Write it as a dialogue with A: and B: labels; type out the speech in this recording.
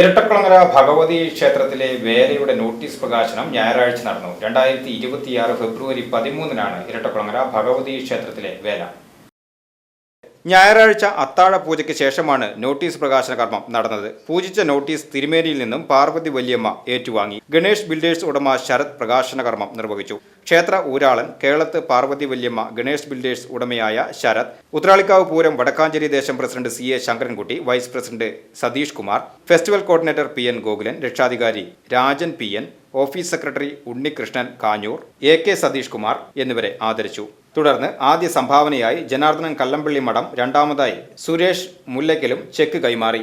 A: Irattakulangara Bhagavathi ക്ഷേത്രത്തിലെ വേലയുടെ notice പ്രകാശനം ഞായറാഴ്ച നടന്നു. രണ്ടായിരത്തി ഇരുപത്തിയാറ് ഫെബ്രുവരി പതിമൂന്നിനാണ് ഇരട്ടക്കുളങ്ങര ഭഗവതി ക്ഷേത്രത്തിലെ വേല. ഞായറാഴ്ച അത്താഴ പൂജയ്ക്ക് ശേഷമാണ് നോട്ടീസ് പ്രകാശന കർമ്മം നടന്നത്. പൂജിച്ച നോട്ടീസ് തിരുമേനിയിൽ നിന്നും പാർവതി വല്യമ്മ ഏറ്റുവാങ്ങി. ഗണേഷ് ബിൽഡേഴ്സ് ഉടമ ശരത് പ്രകാശന കർമ്മം നിർവഹിച്ചു. ക്ഷേത്ര ഊരാളൻ കേളത്ത് പാർവതി വല്യമ്മ ഗണേഷ് ബിൽഡേഴ്സ് ഉടമയായ ശരത് ഉത്രാളിക്കാവ് പൂരം വടക്കാഞ്ചേരി ദേശം president C A Sankarankutty vice president Satheesh Kumar festival coordinator P N Gokulan രക്ഷാധികാരി Rajan P N office secretary Unnikrishnan Kanjoor A K Satheesh Kumar എന്നിവരെ ആദരിച്ചു. തുടർന്ന് ആദ്യ സംഭാവനയായി ജനാർദ്ദനൻ കല്ലമ്പള്ളി മഠം രണ്ടാമതായി സുരേഷ് മുല്ലയ്ക്കലും ചെക്ക് കൈമാറി.